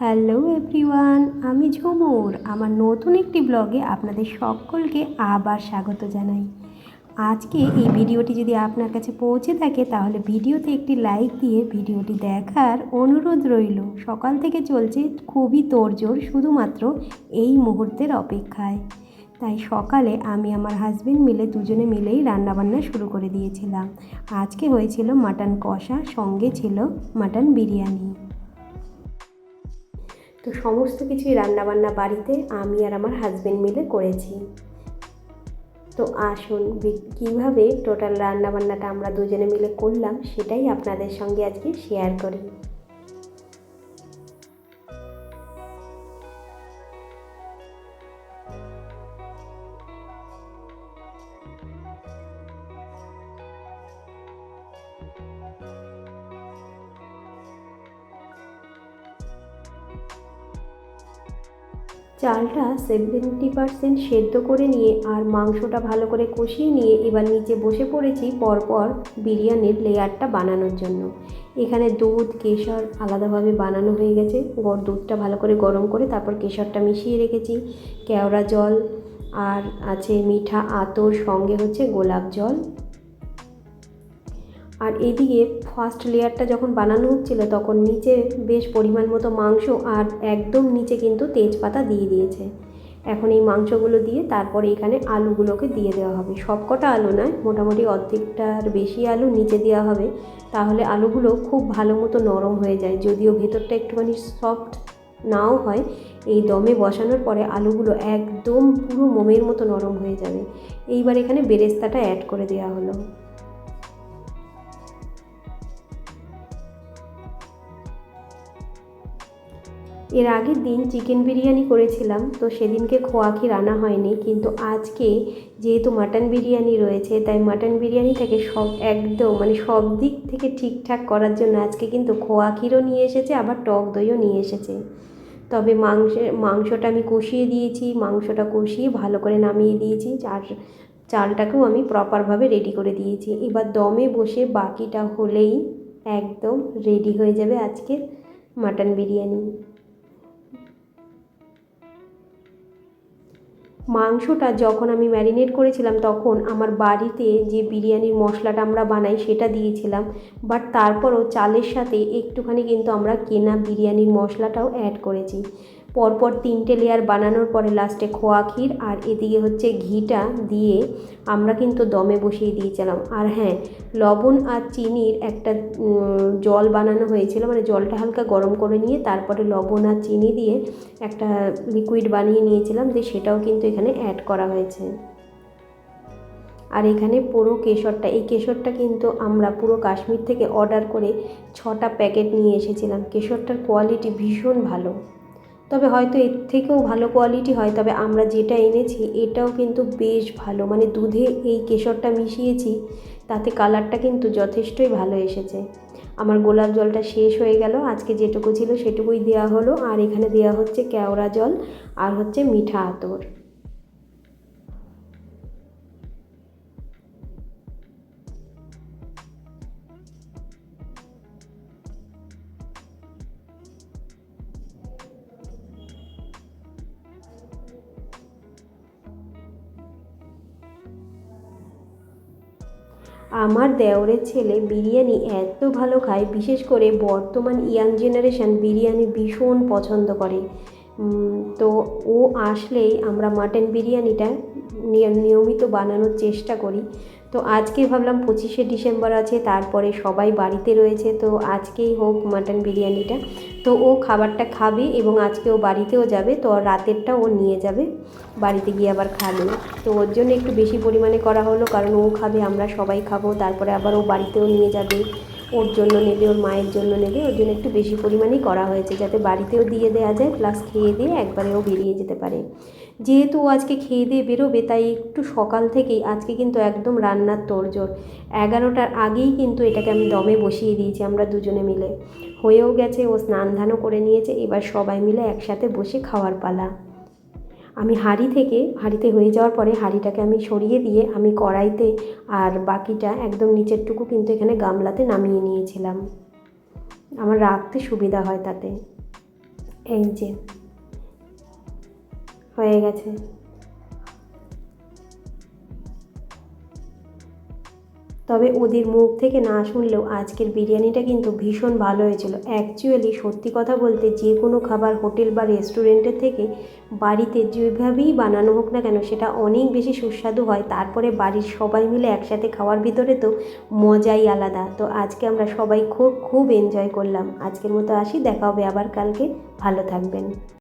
Hello everyone, আমি ঝুমুর। আমার নতুন একটি ব্লগে আপনাদের সকলকে আবার স্বাগত জানাই। আজকে এই ভিডিওটি যদি আপনার কাছে পৌঁছে থাকে, তাহলে ভিডিওতে একটি লাইক দিয়ে ভিডিওটি দেখার অনুরোধ রইল। সকাল থেকে চলছে খুবই তোড়জোড়, শুধুমাত্র এই মুহূর্তের অপেক্ষায়। তাই সকালে আমি আমার হাজবেন্ড মিলে দুজনে মিলেই রান্নাবান্না শুরু করে দিয়েছিলাম। আজকে হয়েছিল মাটন কষা, সঙ্গে ছিল মাটন বিরিয়ানি। তো সমস্ত কিছুই রান্নাবান্না বাড়িতে আমি আর আমার হাজব্যান্ড মিলে করেছি। তো আসুন কীভাবে টোটাল রান্নাবান্নাটা আমরা দুজনে মিলে করলাম সেটাই আপনাদের সঙ্গে আজকে শেয়ার করি। চালটা সেভেন্টি পারসেন্ট সেদ্ধ করে নিয়ে আর মাংসটা ভালো করে কষিয়ে নিয়ে এবার নিচে বসে পড়েছি পরপর বিরিয়ানির লেয়ারটা বানানোর জন্য। এখানে দুধ, কেশর আলাদাভাবে বানানো হয়ে গেছে। দুধটা ভালো করে গরম করে তারপর কেশরটা মিশিয়ে রেখেছি। কেওড়া জল আর আছে মিঠা আতর, সঙ্গে হচ্ছে গোলাপ জল। আর এদিকে ফার্স্ট লেয়ারটা যখন বানানো হচ্ছিল, তখন নিচে বেশ পরিমাণ মতো মাংস আর একদম নিচে কিন্তু তেজপাতা দিয়ে দিয়েছে। এখন এই মাংসগুলো দিয়ে তারপরে এখানে আলুগুলোকে দিয়ে দেওয়া হবে। সব কটা আলু নয়, মোটামুটি অর্ধেকটার বেশি আলু নিচে দেওয়া হবে। তাহলে আলুগুলো খুব ভালো মতো নরম হয়ে যায়। যদিও ভেতরটা একটুখানি সফট নাও হয়, এই দমে বসানোর পরে আলুগুলো একদম পুরো মোমের মতো নরম হয়ে যাবে। এইবার এখানে বেরেস্তাটা অ্যাড করে দেওয়া হলো। এর আগের দিন চিকেন বিরিয়ানি করেছিলাম, তো সেদিনকে খোয়া ক্ষীর আনা হয়নি, কিন্তু আজকে যেহেতু মাটন বিরিয়ানি রয়েছে, তাই মাটন বিরিয়ানি থেকে সব একদম মানে সব দিক থেকে ঠিকঠাক করার জন্য আজকে কিন্তু খোয়া ক্ষীরও নিয়ে এসেছে, আবার টক দইও নিয়ে এসেছে। তবে মাংসের মাংসটা আমি কষিয়ে দিয়েছি, মাংসটা কষিয়ে ভালো করে নামিয়ে দিয়েছি, আর চালটাকেও আমি প্রপারভাবে রেডি করে দিয়েছি। এবার দমে বসে বাকিটা হলেই একদম রেডি হয়ে যাবে আজকের মাটন বিরিয়ানি। মাংসটা যখন আমি ম্যারিনেট করেছিলাম তখন আমার বাড়িতে যে বিরিয়ানির মশলাটা আমরা বানাই সেটা দিয়েছিলাম। বাট তারপরও চালের সাথে একটুখানি কিন্তু আমরা কেনা বিরিয়ানির মশলাটাও অ্যাড করেছি। পরপর তিনটে লেয়ার বানানোর পরে লাস্টে খোয়া ক্ষীর আর এদিকে হচ্ছে ঘিটা দিয়ে আমরা কিন্তু দমে বসিয়ে দিয়েছিলাম। আর হ্যাঁ লবণ আর চিনির একটা জল বানানো হয়েছিল মানে জলটা হালকা গরম করে নিয়ে তারপরে লবণ আর চিনি দিয়ে একটা লিকুইড বানিয়ে নিয়েছিলাম যে সেটাও কিন্তু এখানে অ্যাড করা হয়েছে। আর এখানে পুরো কেশরটা, এই কেশরটা কিন্তু আমরা পুরো কাশ্মীর থেকে অর্ডার করে ছটা প্যাকেট নিয়ে এসেছিলাম। কেশরটার কোয়ালিটি ভীষণ ভালো। তবে হয়তো এর থেকেও ভালো কোয়ালিটি হয়। তবে আমরা যেটা এনেছি, এটাও কিন্তু বেশ ভালো। মানে দুধে এই কেশরটা মিশিয়েছি, তাতে কালারটা কিন্তু যথেষ্টই ভালো এসেছে। আমার গোলাপ জলটা শেষ হয়ে গেল। আজকে যেটুকু ছিল সেটুকুই দেওয়া হলো। আর এখানে দেওয়া হচ্ছে কেওড়া জল আর হচ্ছে মিঠা আতর। আমার দেওরের ছেলে বিরিয়ানি এত ভালো খায়, বিশেষ করে বর্তমান ইয়াং জেনারেশন বিরিয়ানি ভীষণ পছন্দ করে। তো ও আসলেই আমরা মাটন বিরিয়ানিটা নিয়- নিয়মিত বানানোর চেষ্টা করি। তো আজকে ভাবলাম পঁচিশে ডিসেম্বর আছে, তারপরে সবাই বাড়িতে রয়েছে, তো আজকেই হোক মাটন বিরিয়ানিটা। তো ও খাবারটা খাবে এবং আজকে ও বাড়িতেও যাবে, তো রাতেরটা ও নিয়ে যাবে, বাড়িতে গিয়ে আবার খাবে। তো ওর জন্য একটু বেশি পরিমাণে করা হলো, কারণ ও খাবে, আমরা সবাই খাব, তারপরে আবার ও বাড়িতেও নিয়ে যাবে। ওর জন্য নেবে, ওর মায়ের জন্য নেবে, ওর জন্য একটু বেশি পরিমাণেই করা হয়েছে যাতে বাড়িতেও দিয়ে দেওয়া যায় প্লাস খেয়ে দিয়ে একবারে ও বেরিয়ে যেতে পারে। যেহেতু ও আজকে খেয়ে দিয়ে বেরোবে, তাই একটু সকাল থেকেই আজকে কিন্তু একদম রান্নার তোড়জোড়। এগারোটার আগেই কিন্তু এটাকে আমি দমে বসিয়ে দিয়েছি আমরা দুজনে মিলে। হয়েও গেছে, ও স্নান ধানও করে নিয়েছে, এবার সবাই মিলে একসাথে বসে খাওয়ার পালা। আমি হাঁড়ি থেকে, হাঁড়িতে হয়ে যাওয়ার পরে হাঁড়িটাকে আমি সরিয়ে দিয়ে আমি কড়াইতে আর বাকিটা একদম নিচেরটুকু কিন্তু এখানে গামলাতে নামিয়ে নিয়েছিলাম। আমার রাখতে সুবিধা হয় তাতে। এই যে, হয়ে গেছে। তবে ওদের মুখ থেকে না শুনলেও আজকের বিরিয়ানিটা কিন্তু ভীষণ ভালো হয়েছিল। অ্যাকচুয়ালি সত্যি কথা বলতে যে কোনো খাবার হোটেল বা রেস্টুরেন্টের থেকে বাড়িতে যেভাবেই বানানো হোক না কেন, সেটা অনেক বেশি সুস্বাদু হয়। তারপরে বাড়ির সবাই মিলে একসাথে খাওয়ার ভিতরে তো মজাই আলাদা। তো আজকে আমরা সবাই খুব খুব এনজয় করলাম। আজকের মতো আসি, দেখা হবে আবার কালকে। ভালো থাকবেন।